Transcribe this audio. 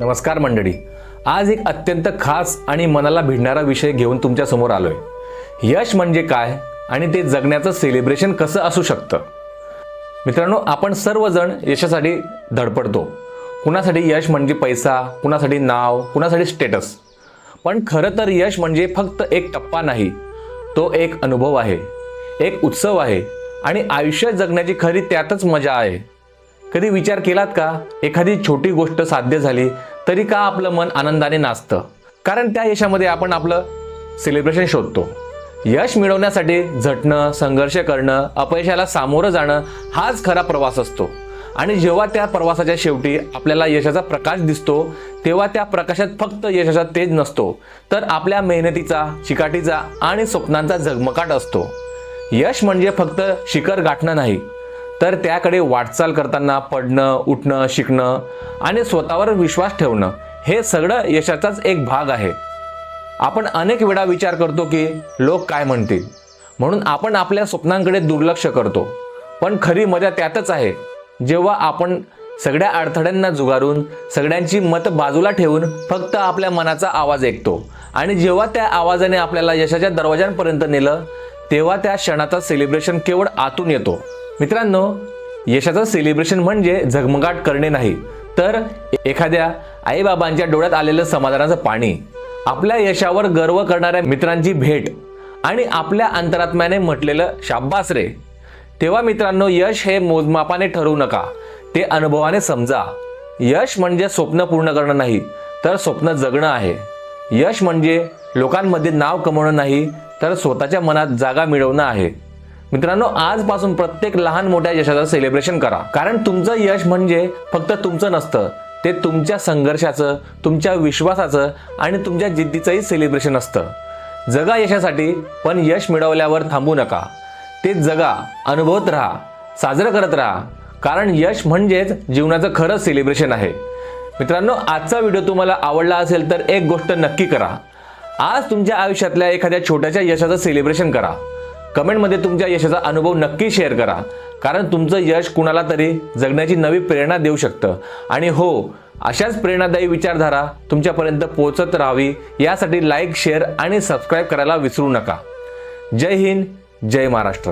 नमस्कार मंडळी. आज एक अत्यंत खास आणि मनाला भिडणारा विषय घेऊन तुमच्यासमोर आलो आलोय. यश म्हणजे काय आणि ते जगण्याचं सेलिब्रेशन कसं असू शकतं? मित्रांनो आपण सर्वजण यशासाठी धडपडतो. कुणासाठी यश म्हणजे पैसा कुणासाठी नाव कुणासाठी स्टेटस पण खरं तर यश म्हणजे फक्त एक टप्पा नाही तो एक अनुभव आहे एक उत्सव आहे आणि आयुष्य जगण्याची खरी त्यातच मजा आहे. कधी विचार केलात का? एखादी छोटी गोष्ट साध्य झाली तरी का आपलं मन आनंदाने नाचतं? कारण त्या यशामध्ये आपण आपलं सेलिब्रेशन शोधतो. यश मिळवण्यासाठी झटणं संघर्ष करणं अपयशाला सामोरं जाणं हाच खरा प्रवास असतो. आणि जेव्हा त्या प्रवासाच्या शेवटी आपल्याला यशाचा प्रकाश दिसतो तेव्हा त्या प्रकाशात फक्त यशाचा तेज नसतो तर आपल्या मेहनतीचा चिकाटीचा आणि स्वप्नांचा झगमगाट असतो. यश म्हणजे फक्त शिखर गाठणं नाही तर त्याकडे वाटचाल करताना पडणं उठणं शिकणं आणि स्वतःवर विश्वास ठेवणं हे सगळं यशाचाच एक भाग आहे. आपण अनेक वेळा विचार करतो की लोक काय म्हणतील? म्हणून आपण आपल्या स्वप्नांकडे दुर्लक्ष करतो. पण खरी मजा त्यातच आहे. जेव्हा आपण सगळ्या अडथळ्यांना जुगारून सगळ्यांची मत बाजूला ठेवून फक्त आपल्या मनाचा आवाज ऐकतो आणि जेव्हा त्या आवाजाने आपल्याला यशाच्या दरवाजांपर्यंत नेलं तेव्हा त्या क्षणाचा सेलिब्रेशन केवळ आतून येतो. मित्रांनो यशाचं सेलिब्रेशन म्हणजे झगमगाट करणे नाही तर एखाद्या आईबाबांच्या डोळ्यात आलेलं समाधानाचं पाणी आपल्या यशावर गर्व करणाऱ्या मित्रांची भेट आणि आपल्या अंतरात्म्याने म्हटलेलं शाब्बास रे. तेव्हा मित्रांनो यश हे मोजमापाने ठरवू नका ते अनुभवाने समजा. यश म्हणजे स्वप्न पूर्ण करणं नाही तर स्वप्न जगणं आहे. यश म्हणजे लोकांमध्ये नाव कमवणं नाही तर स्वतःच्या मनात जागा मिळवणं आहे. मित्रांनो आजपासून प्रत्येक लहान मोठ्या यशाचं सेलिब्रेशन करा. कारण तुमचं यश म्हणजे फक्त तुमचं नसतं ते तुमच्या संघर्षाचं तुमच्या विश्वासाचं आणि तुमच्या जिद्दीचंही सेलिब्रेशन असतं. जगा यशासाठी पण यश मिळवल्यावर थांबू नका. ते जगा अनुभवत राहा साजरं करत राहा. कारण यश म्हणजेच जीवनाचं खरं सेलिब्रेशन आहे. मित्रांनो आजचा व्हिडिओ तुम्हाला आवडला असेल तर एक गोष्ट नक्की करा. आज तुमच्या आयुष्यातल्या एखाद्या छोट्याशा यशाचं सेलिब्रेशन करा. कमेंटमध्ये तुमच्या यशाचा अनुभव नक्की शेअर करा. कारण तुमचं यश कुणाला तरी जगण्याची नवी प्रेरणा देऊ शकतं. आणि हो अशाच प्रेरणादायी विचारधारा तुमच्यापर्यंत पोहोचत राहावी यासाठी लाईक शेअर आणि सबस्क्राईब करायला विसरू नका. जय हिंद जय महाराष्ट्र.